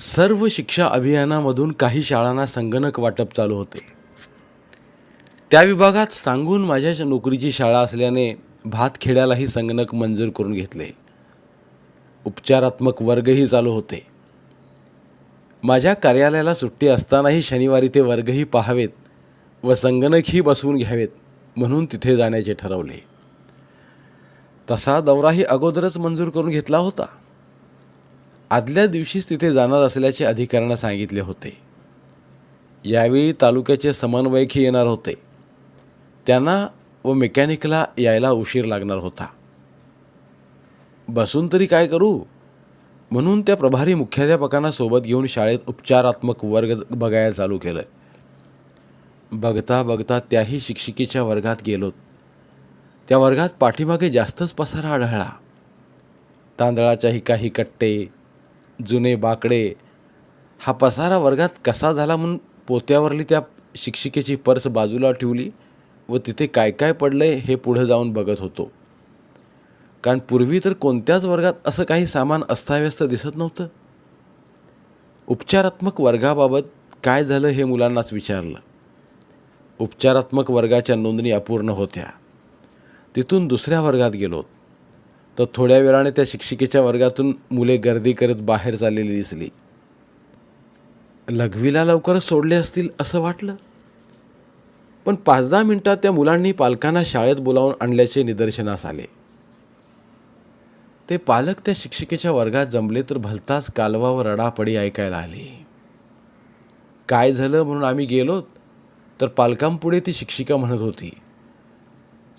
सर्व शिक्षा अभियानामधून काही शाळांना संगणक वाटप चालू होते. त्या विभागात सांगून माझ्या नोकरीची शाळा असल्याने भातखेड्यालाही संगणक मंजूर करून घेतले. उपचारात्मक वर्गही चालू होते. माझ्या कार्यालयाला सुट्टी असतानाही शनिवारी ते वर्गही पाहावेत व संगणकही बसवून घ्यावेत म्हणून तिथे जाण्याचे ठरवले. तसा दौराही अगोदरच मंजूर करून घेतला होता. आदल्या दिवशीच तिथे जाणार असल्याचे अधिकाऱ्यांना सांगितले होते. यावेळी तालुक्याचे समन्वयकही येणार होते. त्यांना व मेकॅनिकला यायला उशीर लागणार होता. बसून तरी काय करू? म्हणून त्या प्रभारी मुख्याध्यापकांना सोबत घेऊन शाळेत उपचारात्मक वर्ग बघायला चालू केलं. बघता बघता त्याही शिक्षिकेच्या वर्गात गेलोत त्या वर्गात पाठीमागे जास्तच पसारा आढळला. तांदळाच्याही काही कट्टे जुने बाकडे हा पसारा वर्गात कसा झाला म्हणून पोत्यावरली त्या शिक्षिकेची पर्स बाजूला ठेवली व तिथे काय काय पडलं आहे हे पुढं जाऊन बघत होतो. कारण पूर्वी तर कोणत्याच वर्गात असं काही सामान अस्ताव्यस्त दिसत नव्हतं. उपचारात्मक वर्गाबाबत काय झालं हे मुलांनाच विचारलं. उपचारात्मक वर्गाच्या नोंदणी अपूर्ण होत्या. तिथून दुसऱ्या वर्गात गेलो तर थोड्या वेळाने त्या शिक्षिकेच्या वर्गातून मुले गर्दी करत बाहेर चाललेली दिसली. लघवीला लवकरच सोडले असतील असं वाटलं. पण पाच दहा मिनटात त्या मुलांनी पालकांना शाळेत बोलावून आणल्याचे निदर्शनास आले. ते पालक त्या शिक्षिकेच्या वर्गात जमले तर भलताच कालवा व रडापडी ऐकायला आली. काय झालं म्हणून आम्ही गेलोत? तर पालकांपुढे ती शिक्षिका म्हणत होती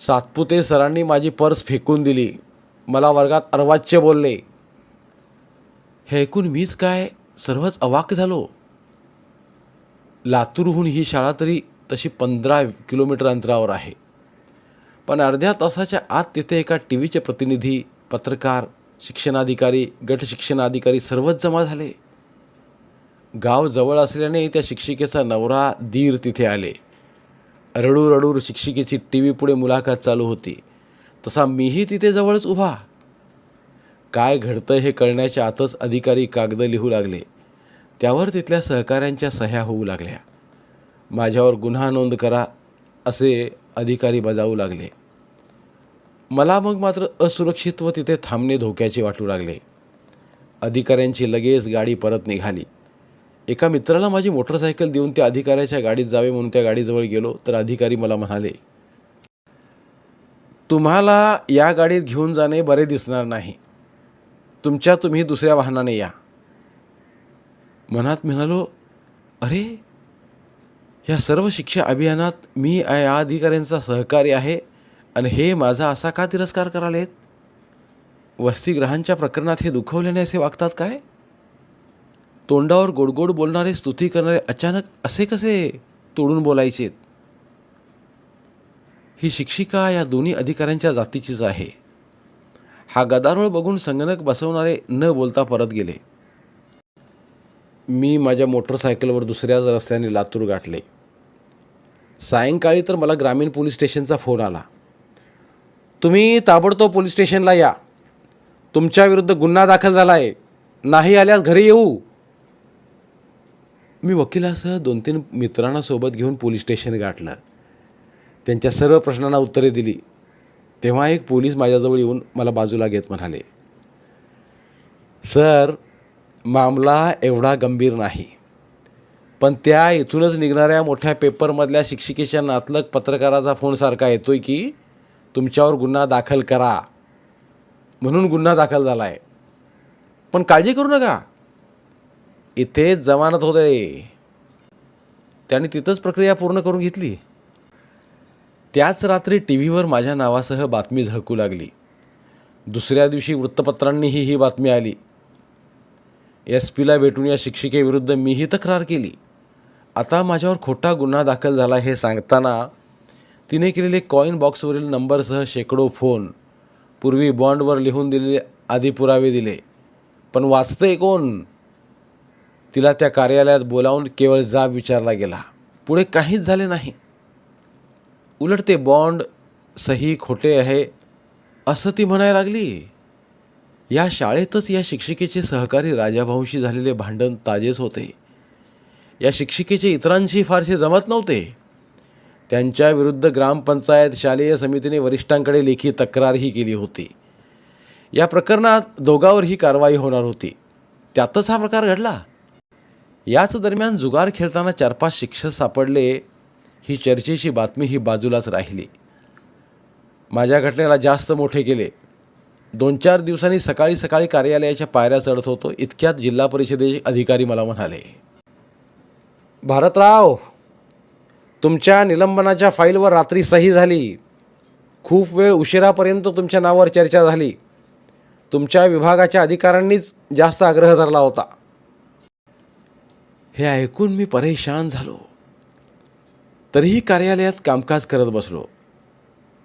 सातपुते सरांनी माझी पर्स फेकून दिली. मला वर्गात अर्वाच्य बोलले. हे ऐकून मीच काय सर्वच अवाक झालो? लातूरहून ही शाळा तरी तशी पंधरा किलोमीटर अंतरावर आहे. पण अर्ध्या तासाच्या आत तिथे एका टी व्हीचे प्रतिनिधी पत्रकार शिक्षणाधिकारी गट शिक्षणाधिकारी सर्वच जमा झाले. गाव जवळ असल्याने त्या शिक्षिकेचा नवरा दीर तिथे आले. रडू रडूर शिक्षिकेची टी व्ही पुढे मुलाखत चालू होती. तसा मीही तिथे जवळच उभा. काय घडतं हे कळण्याच्या आतच अधिकारी कागद लिहू लागले. त्यावर तिथल्या सहकाऱ्यांच्या सह्या होऊ लागल्या. माझ्यावर गुन्हा नोंद करा असे अधिकारी बजावू लागले. मला मग मात्र असुरक्षित व तिथे थांबणे धोक्याचे वाटू लागले. अधिकाऱ्यांची लगेच गाडी परत निघाली. एका मित्राला माझी मोटरसायकल देऊन त्या अधिकाऱ्याच्या गाडीत जावे म्हणून त्या गाडीजवळ गेलो तर अधिकारी मला म्हणाले तुम्हाला या गाडीत घेऊन जाणे बरे दिसणार नाही. तुमच्या तुम्ही दुसऱ्या वाहनाने या. मनात म्हणालो अरे या सर्व शिक्षा अभियानात मी या अधिकाऱ्यांचा सहकारी आहे आणि हे माझा असा का तिरस्कार करालेत? वसतिग्रहांच्या प्रकरणात हे दुखवल्याने असे वागतात काय? तोंडावर गोडगोड बोलणारे स्तुती करणारे अचानक असे कसे तोडून बोलायचेत? ही शिक्षिका या दोन्ही अधिकाऱ्यांच्या जातीचीच आहे. हा गदारोळ बघून संगणक बसवणारे न बोलता परत गेले. मी माझ्या मोटरसायकलवर दुसऱ्याच रस्त्याने लातूर गाठले. सायंकाळी तर मला ग्रामीण पोलीस स्टेशनचा फोन आला. तुम्ही ताबडतोब पोलीस स्टेशनला या. तुमच्याविरुद्ध गुन्हा दाखल झाला आहे नाही आल्यास घरी येऊ. मी वकिलासह दोन तीन मित्रांना सोबत घेऊन पोलीस स्टेशन गाठलं. त्यांच्या सर्व प्रश्नांना उत्तरे दिली. तेव्हा एक पोलीस माझ्याजवळ येऊन मला बाजूला घेत म्हणाले सर मामला एवढा गंभीर नाही. पण त्या इथूनच निघणाऱ्या मोठ्या पेपरमधल्या शिक्षिकेच्या नातलक पत्रकाराचा फोनसारखा येतो येतोय की तुमच्यावर गुन्हा दाखल करा. म्हणून गुन्हा दाखल झाला आहे पण काळजी करू नका. इथेच जमानत होते. त्याने तिथंच प्रक्रिया पूर्ण करून घेतली. त्याच रात्री टी व्हीवर माझ्या नावासह बातमी झळकू लागली. दुसऱ्या दिवशी वृत्तपत्रांनीही ही बातमी आली. एस पीला भेटून या शिक्षिकेविरुद्ध मीही तक्रार केली. आता माझ्यावर खोटा गुन्हा दाखल झाला हे सांगताना तिने केलेले कॉईन बॉक्सवरील नंबरसह शेकडो फोन पूर्वी बॉन्डवर लिहून दिलेले आधी पुरावे दिले. पण वाचतंय कोण? तिला त्या कार्यालयात बोलावून केवळ जाब विचारला गेला. पुढे काहीच झाले नाही. उलट ते बॉन्ड सही खोटे आहे असं ती म्हणायला लागली. या शाळेतच या शिक्षिकेचे सहकारी राजाभाऊंशी झालेले भांडण ताजेच होते. या शिक्षिकेचे इतरांशी फारसे जमत नव्हते. त्यांच्या विरुद्ध ग्रामपंचायत शालेय समितीने वरिष्ठांकडे लेखी तक्रारही केली होती. या प्रकरणात दोघांवरही कारवाई होणार होती. त्यातच हा प्रकार घडला. याच दरम्यान जुगार खेळताना चार पाच शिक्षक सापडले ही चर्चेची बातमी ही बाजूलाच राहिली. माझ्या घटनेला जास्त मोठे केले. दोन चार दिवसांनी सकाळी सकाळी कार्यालयाच्या पायऱ्या चढत होतो इतक्यात जिल्हा परिषदेचे अधिकारी मला म्हणाले भारतराव तुमच्या निलंबनाच्या फाईलवर रात्री सही झाली. खूप वेळ उशिरापर्यंत तुमच्या नावावर चर्चा झाली. तुमच्या विभागाच्या अधिकाऱ्यांनीच जास्त आग्रह धरला होता. हे ऐकून मी परेशान झालो. तरीही कार्यालयात कामकाज करत बसलो.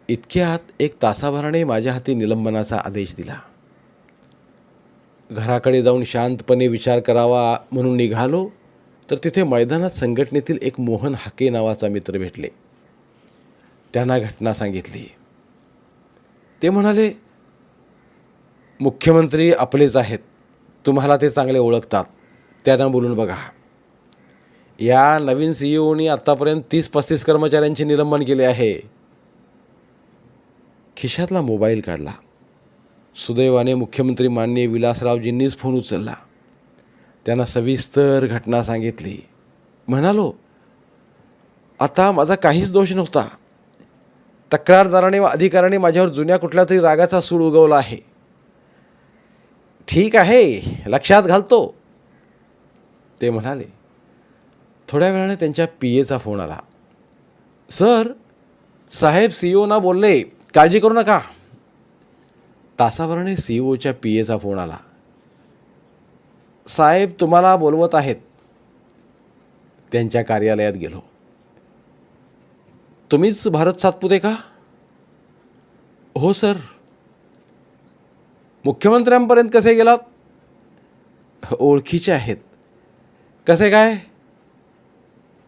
इतक्यात एक तासाभराने माझ्या हाती निलंबनाचा आदेश दिला. घराकडे जाऊन शांतपणे विचार करावा म्हणून निघालो तर तिथे मैदानात संघटनेतील एक मोहन हाके नावाचा मित्र भेटले. त्यांना घटना सांगितली. ते म्हणाले मुख्यमंत्री आपलेच आहेत. तुम्हाला ते चांगले ओळखतात. त्यांना बोलून बघा. या नवीन सीईओनी आत्तापर्यंत तीस पस्तीस कर्मचाऱ्यांचे निलंबन केले आहे. खिशातला मोबाईल काढला. सुदैवाने मुख्यमंत्री माननीय विलासरावजींनीच फोन उचलला. त्यांना सविस्तर घटना सांगितली. म्हणालो आता माझा काहीच दोष नव्हता. तक्रारदाराने व अधिकाऱ्याने माझ्यावर जुन्या कुठल्या तरी रागाचा सूड उगवला आहे. ठीक आहे लक्षात घालतो. ते म्हणाले. थोड्या वेळाने त्यांच्या पी एचा फोन आला. सर साहेब सी ओना बोलले. काळजी करू नका. तासाभराने सी ओच्या पी एचा फोन आला. साहेब तुम्हाला बोलवत आहेत. त्यांच्या कार्यालयात गेलो. तुम्हीच भारत सातपुते का? हो सर. मुख्यमंत्र्यांपर्यंत कसे गेलात? ओळखीचे आहेत. कसे काय?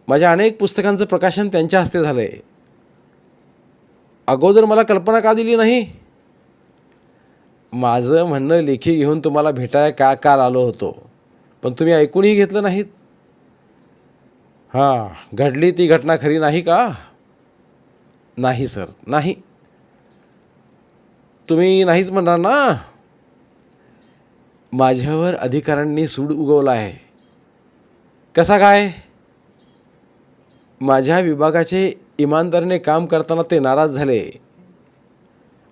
माझ्या अनेक पुस्तकांचं प्रकाशन त्यांच्या हस्ते झालं आहे अगोदर मला कल्पना का दिली नाही? माझं म्हणणं लेखी घेऊन तुम्हाला भेटायला का काल आलो होतो पण तुम्ही ऐकूनही घेतलं नाहीत. हां घडली ती घटना खरी नाही का? नाही सर नाही. तुम्ही नाहीच म्हणणार ना? माझ्यावर अधिकाऱ्यांनी सूड उगवला आहे कसा काय? माझ्या विभागाचे इमानदारीने काम करताना ते नाराज झाले.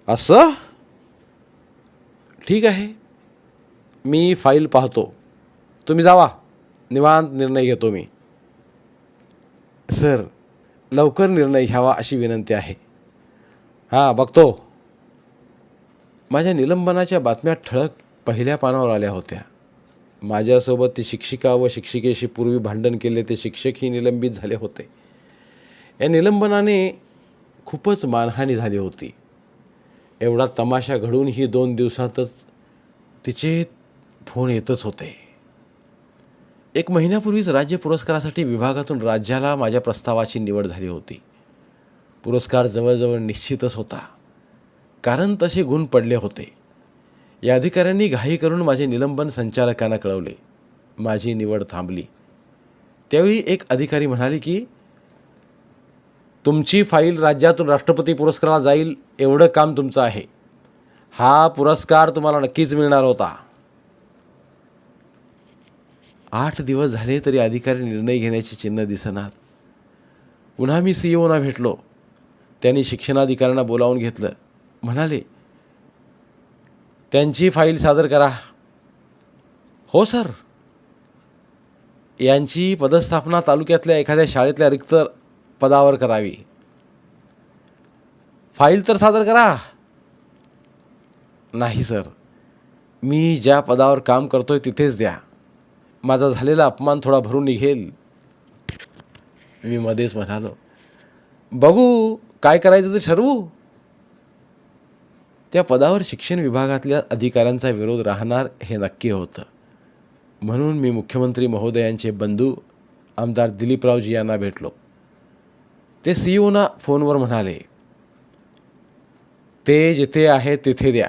असं? ठीक आहे. मी फाईल पाहतो. तुम्ही जावा. निवांत निर्णय घेतो मी. सर लवकर निर्णय घ्यावा अशी विनंती आहे. हां बघतो. माझ्या निलंबनाच्या बातम्या ठळक पहिल्या पानावर आल्या होत्या. माझ्यासोबत ती शिक्षिका व शिक्षिकेशी पूर्वी भांडण केले ते शिक्षकही निलंबित झाले होते. या निलंबनाने खूपच मानहानी झाली होती. एवढा तमाशा घडून ही दोन दिवसातच तिचे फोन येतच होते. एक महिन्यापूर्वीच राज्य पुरस्कारासाठी विभागातून राज्याला माझ्या प्रस्तावाची निवड झाली होती. पुरस्कार जवळजवळ निश्चितच होता. कारण तसे गुण पडले होते. या अधिकाऱ्यांनी घाई करून माझे निलंबन संचालकांना कळवले. माझी निवड थांबली. त्यावेळी एक अधिकारी म्हणाले की तुमची फाईल राज्यातून राष्ट्रपती पुरस्काराला जाईल एवढं काम तुमचं आहे. हा पुरस्कार तुम्हाला नक्कीच मिळणार होता. आठ दिवस झाले तरी अधिकारी निर्णय घेण्याचे चिन्ह दिसणार पुन्हा मी सी ओना भेटलो. त्यांनी शिक्षणाधिकाऱ्यांना बोलावून घेतलं. म्हणाले त्यांची फाईल सादर करा. हो सर. यांची पदस्थापना तालुक्यातल्या एखाद्या शाळेतल्या रिक्त पदावर करावी. फाईल तर सादर करा. नाही सर. मी ज्या पदावर काम करतोय तिथेच द्या. माझा झालेला अपमान थोडा भरून निघेल. मी मध्येच म्हणालो बघू काय करायचं ते ठरवू. त्या पदावर शिक्षण विभागातल्या अधिकाऱ्यांचा विरोध राहणार हे नक्की होतं. म्हणून मी मुख्यमंत्री महोदयांचे बंधू आमदार दिलीपरावजी यांना भेटलो. ते सीईओना फोनवर म्हणाले ते जिथे आहे तिथे द्या.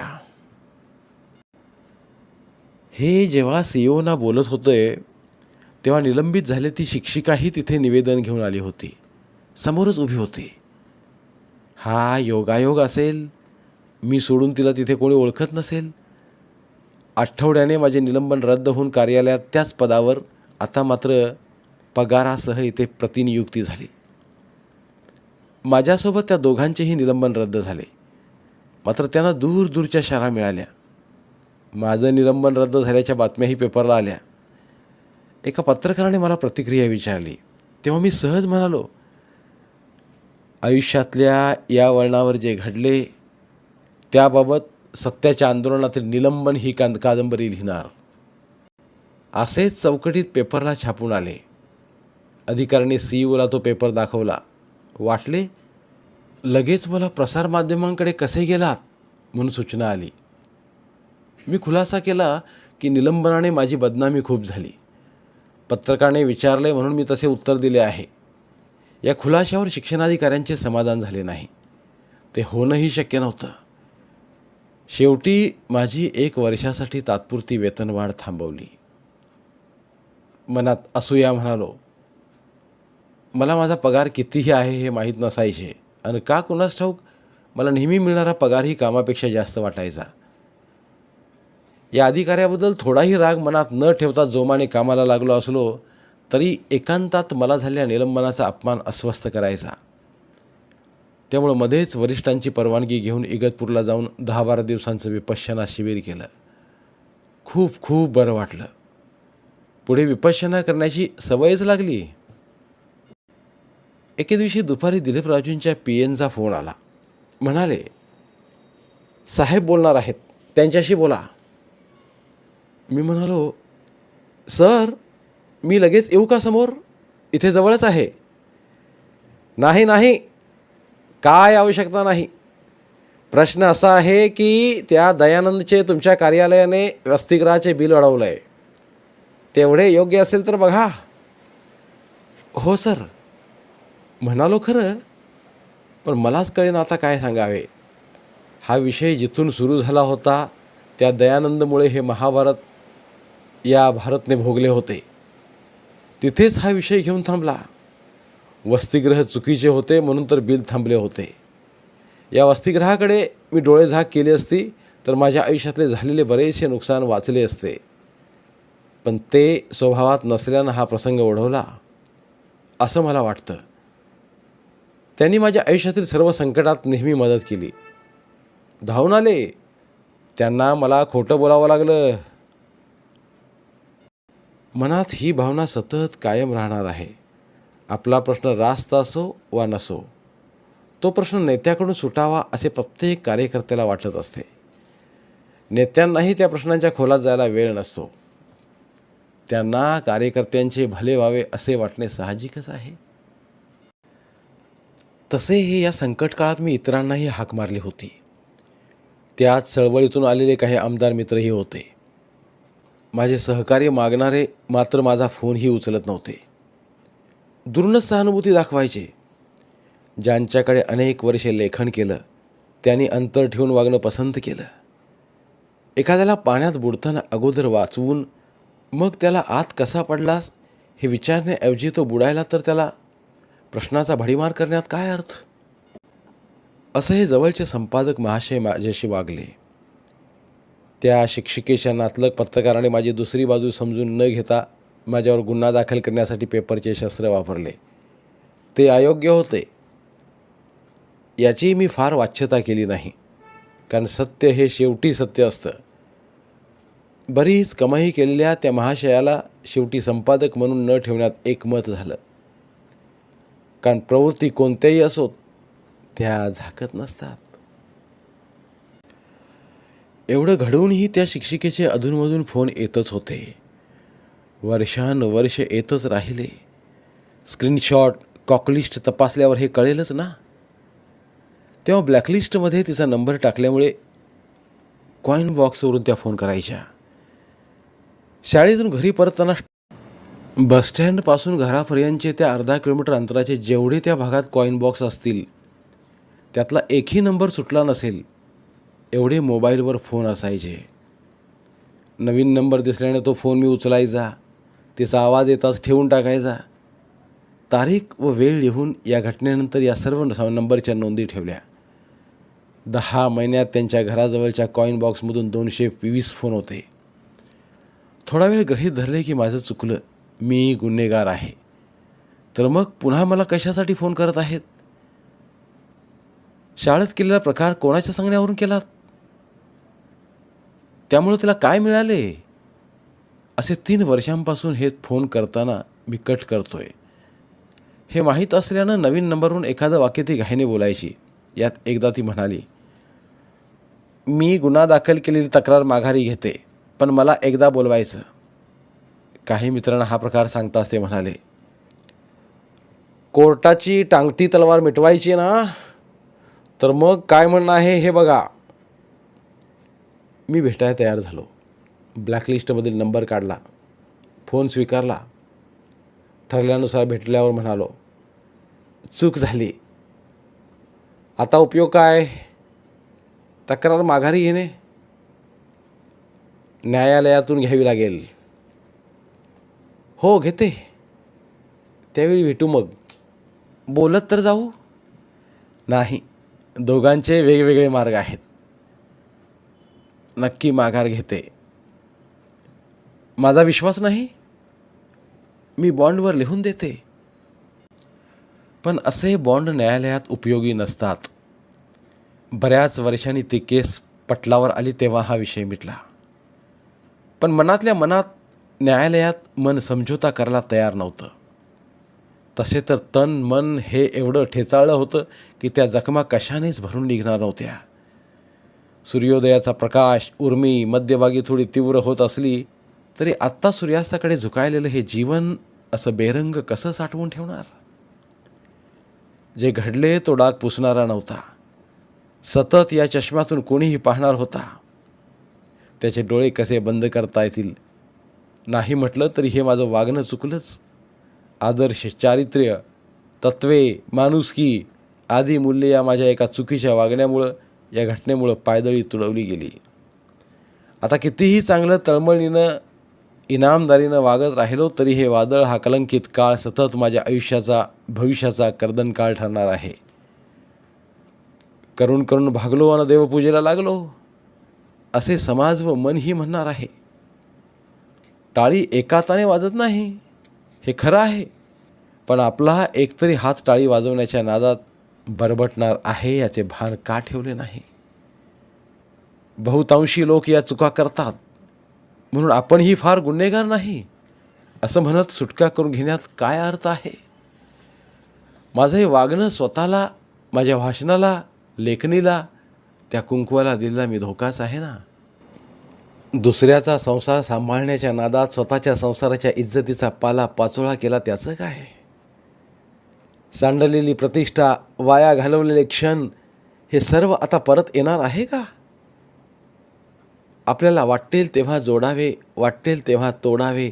हे जेव्हा सीईओना बोलत होते तेव्हा निलंबित झाले ती शिक्षिकाही तिथे निवेदन घेऊन आली होती. समोरच उभी होती. हा योगायोग असेल मी सोडून तिला तिथे कोणी ओळखत नसेल. आठवड्याने माझे निलंबन रद्द होऊन कार्यालयात त्याच पदावर आता मात्र पगारासह इथे प्रतिनियुक्ती झाली. माझ्यासोबत त्या दोघांचेही निलंबन रद्द झाले. मात्र त्यांना दूर दूरच्या शाळा मिळाल्या. माझं निलंबन रद्द झाल्याच्या बातम्याही पेपरला आल्या. एका पत्रकाराने मला प्रतिक्रिया विचारली. तेव्हा मी सहज म्हणालो आयुष्यातल्या या वळणावर जे घडले त्याबाबत सत्याच्या आंदोलनातील निलंबन ही कांद कादंबरी लिहिणार. असेच चौकटीत पेपरला छापून आले. अधिकाऱ्याने सीईओला तो पेपर दाखवला. वाटले लगेच मला प्रसारमाध्यमांकडे कसे गेलात? म्हणून सूचना आली. मी खुलासा केला की निलंबनाने माझी बदनामी खूप झाली. पत्रकाने विचारले म्हणून मी तसे उत्तर दिले आहे. या खुलाशावर शिक्षणाधिकाऱ्यांचे समाधान झाले नाही. ते होणंही शक्य नव्हतं. शेवटी माझी एक वर्षासाठी तात्पुरती वेतनवाढ थांबवली. मनात असूया म्हणालो मला माझा पगार कितीही आहे हे माहीत नसायचे. आणि का कुणास ठाऊक? मला नेहमी मिळणारा पगारही कामापेक्षा जास्त वाटायचा. या अधिकाऱ्याबद्दल थोडाही राग मनात न ठेवता जोमाने कामाला लागलो असलो तरी एकांतात मला झालेल्या निलंबनाचा अपमान अस्वस्थ करायचा. त्यामुळं मध्येच वरिष्ठांची परवानगी घेऊन इगतपूरला जाऊन दहा बारा दिवसांचं विपश्यना शिबिर केलं. खूप खूप बरं वाटलं. पुढे विपश्यना करण्याची सवयच लागली. एके दिवशी दुपारी दिलीपराजूंच्या पी एनचा फोन आला. म्हणाले साहेब बोलणार आहेत. त्यांच्याशी बोला. मी म्हणालो सर मी लगेच येऊ का समोर? इथे जवळच आहे. नाही नाही. काय आवश्यकता नाही. प्रश्न असा आहे की त्या दयानंदचे तुमच्या कार्यालयाने वसतिगृहाचे बिल अडवलं आहे तेवढे योग्य असेल तर बघा. हो सर. म्हणालो खरं पण मलाच कळेन आता काय सांगावे. हा विषय जिथून सुरू झाला होता त्या दयानंदमुळे हे महाभारत या भारतने भोगले होते. तिथेच हा विषय घेऊन थांबला. वसतिग्रह चुकीचे होते म्हणून तर बिल थांबले होते. या वसतिग्रहाकडे मी डोळे झाक केली असती तर माझ्या आयुष्यातले झालेले बरेचसे नुकसान वाचले असते. पण ते स्वभावात नसल्यानं हा प्रसंग ओढवला. असं मला वाटतं. त्यांनी माझ्या आयुष्यातील सर्व संकटात नेहमी मदत केली. धावून आले. त्यांना मला खोटं बोलावं लागलं. मनात ही भावना सतत कायम राहणार आहे. आपला प्रश्न रास्त असो वा नसो तो प्रश्न नेत्याकडून सुटावा असे प्रत्येक कार्यकर्त्याला वाटत असते. नेत्यांनाही त्या प्रश्नांच्या खोलात जायला वेळ नसतो. त्यांना कार्यकर्त्यांचे भले व्हावे असे वाटणे साहजिकच आहे. तसे हे या संकट काळात मी इतरांनाही हाक मारली होती. त्यात चळवळीतून आलेले काही आमदार मित्रही होते. माझे सहकार्य मागणारे मात्र माझा फोनही उचलत नव्हते. दुर्नच सहानुभूती दाखवायचे. ज्यांच्याकडे अनेक वर्षे लेखन केलं त्यांनी अंतर ठेवून वागणं पसंत केलं. एखाद्याला पाण्यात बुडताना अगोदर वाचवून मग त्याला आत कसा पडलास हे विचारण्याऐवजी तो बुडायला तर त्याला प्रश्नाचा भडीमार करण्यात काय अर्थ? असं हे जवळचे संपादक महाशय माझ्याशी वागले. त्या शिक्षिकेच्या नातलग पत्रकाराने माझी दुसरी बाजू समजून न घेता माझ्यावर गुन्हा दाखल करण्यासाठी पेपरचे शस्त्र वापरले. ते अयोग्य होते. याची मी फार वाच्यता केली नाही. कारण सत्य हे शेवटी सत्य असतं. बरीच कमाई केलेल्या त्या महाशयाला शेवटी संपादक म्हणून न ठेवण्यात एकमत झालं. कारण प्रवृत्ती कोणत्याही असोत त्या झाकत नसतात. एवढं घडवूनही त्या शिक्षिकेचे अधूनमधून फोन येतच होते. वर्षानुवर्ष येतच राहिले. स्क्रीनशॉट कॉकलिस्ट तपासल्यावर हे कळेलच ना? तेव्हा ब्लॅकलिस्टमध्ये तिचा नंबर टाकल्यामुळे कॉईन बॉक्सवरून त्या फोन करायच्या. शाळेतून घरी परतताना बसस्टँडपासून घरापर्यंतचे त्या अर्धा किलोमीटर अंतराचे जेवढे त्या भागात कॉईन बॉक्स असतील त्यातला एकही नंबर सुटला नसेल एवढे मोबाईलवर फोन असायचे. नवीन नंबर दिसल्याने तो फोन मी उचलायचा तिचा आवाज येताच ठेवून टाकायचा. तारीख व वेळ लिहून या घटनेनंतर या सर्व नंबरच्या नोंदी ठेवल्या. दहा महिन्यात त्यांच्या घराजवळच्या कॉईन बॉक्समधून दोनशे वीस फोन होते. थोडा वेळ गृहीत धरले की माझं चुकलं. मी गुन्हेगार आहे. तर मग पुन्हा मला कशासाठी फोन करत आहेत? शाळेत केलेला प्रकार कोणाच्या सांगण्यावरून केला त्यामुळं त्याला काय मिळाले? असे तीन वर्षांपासून हे फोन करताना मी कट करतोय. हे माहीत असल्यानं नवीन नंबरवरून एखादं वाक्य ती घाईने बोलायची. यात एकदा ती म्हणाली मी गुन्हा दाखल केलेली तक्रार माघारी घेते पण मला एकदा बोलवायचं. काही मित्रांना हा प्रकार सांगताच ते म्हणाले. कोर्टाची टांगती तलवार मिटवायची ना तर मग काय म्हणणं आहे हे बघा. मी भेटायला तयार झालो. ब्लॅकलिस्टमधील नंबर काढला. फोन स्वीकारला. ठरल्यानुसार भेटल्यावर म्हणालो चूक झाली. आता उपयोग काय? तक्रार माघारी घेणे? न्यायालयातून घ्यावी लागेल. हो घेते. त्यावेळी भेटू मग. बोलत तर जाऊ. नाही दोघांचे वेगवेगळे मार्ग आहेत. नक्की माघार घेते. माझा विश्वास नाही? मी बॉन्डवर लिहून देते. पण असे बॉन्ड न्यायालयात उपयोगी नसतात. बऱ्याच वर्षांनी ती केस पटलावर आली तेव्हा हा विषय मिटला. पण मनातल्या मनात न्यायालयात मन समझोता करायला तयार नव्हतं. तसे तर तन मन हे एवढं ठेचाळलं होतं की त्या जखमा कशानेच भरून निघणार नव्हत्या. सूर्योदयाचा प्रकाश उर्मी मध्यभागी थोडी तीव्र होत असली तरी आत्ता सूर्यास्ताकडे झुकायलेलं हे जीवन असं बेरंग कसं साठवून ठेवणार? जे घडले तो डाग पुसणारा नव्हता. सतत या चष्म्यातून कोणीही पाहणार होता. त्याचे डोळे कसे बंद करता येतील? नाही म्हटलं तरी हे माझं वागणं चुकलंच. आदर्श चारित्र्य तत्वे माणुसकी आदी मूल्ये या माझ्या एका चुकीच्या वागण्यामुळं या घटनेमुळं पायदळी तुडवली गेली. आता कितीही चांगलं तळमळीनं इनामदारीनं वागत राहिलो तरी हे वादळ हा कलंकित काळ सतत माझ्या आयुष्याचा भविष्याचा कर्दन काळ ठरणार आहे. करून करून भागलो आणि देवपूजेला लागलो. असे समाज व मनही म्हणणार आहे. टाळी एकाताने वाजत नाही. हे खरं आहे. पण आपला हा एकतरी हात टाळी वाजवण्याच्या नादात बरबटणार आहे याचे भान का ठेवले नाही? बहुतांशी लोक या चुका करतात. म्हणून आपणही फार गुन्हेगार नाही. असं म्हणत सुटका करून घेण्यात काय अर्थ आहे? माझं हे वागणं स्वतःला माझ्या भाषणाला लेखणीला त्या कुंकवाला दिलेला मी धोकाच आहे ना? दुसऱ्याचा संसार सांभाळण्याच्या नादात स्वतःच्या संसाराच्या इज्जतीचा पाला पाचोळा केला त्याचं काय? सांडलेली प्रतिष्ठा वाया घालवलेले क्षण हे सर्व आता परत येणार आहे का? आपल्याला वाटेल तेव्हा जोडावे वाटेल तेव्हा तोडावे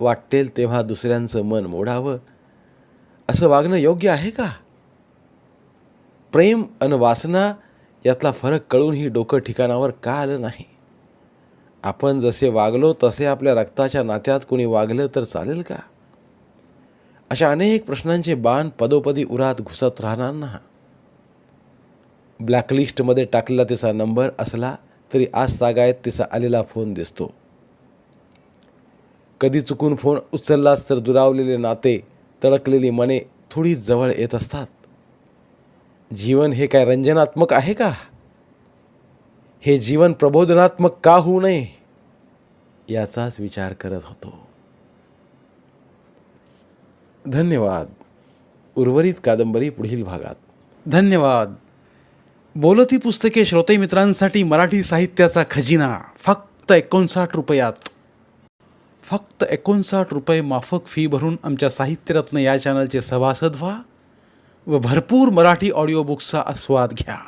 वाटेल तेव्हा दुसऱ्यांचं मन मोडावं. असं वागणं योग्य आहे का? प्रेम आणि वासना यातला फरक कळूनही डोकं ठिकाणावर का आलं नाही? आपण जसे वागलो तसे आपल्या रक्ताच्या नात्यात कोणी वागलं तर चालेल का? अशा अनेक प्रश्नांचे बाण पदोपदी उरात घुसत राहणार ना? ब्लॅकलिस्टमध्ये टाकलेला तिचा नंबर असला तरी आज तागायत तिचा आलेला फोन दिसतो. कधी चुकून फोन उचललाच तर दुरावलेले नाते तडकलेली मने थोडी जवळ येत असतात. जीवन हे काय रंजनात्मक आहे का? हे जीवन प्रबोधनात्मक का होऊ नये याचाच विचार करत होतो. धन्यवाद. उर्वरित कादंबरी पुढील भागात. धन्यवाद. बोलती पुस्तके श्रोते मित्रांसाठी मराठी साहित्याचा खजिना. फक्त एकोणसाठ रुपयात. फक्त एकोणसाठ रुपये माफक फी भरून आमच्या साहित्यरत्न या चॅनलचे सभासद व्हा व भरपूर मराठी ऑडिओ बुक्सचा आस्वाद घ्या.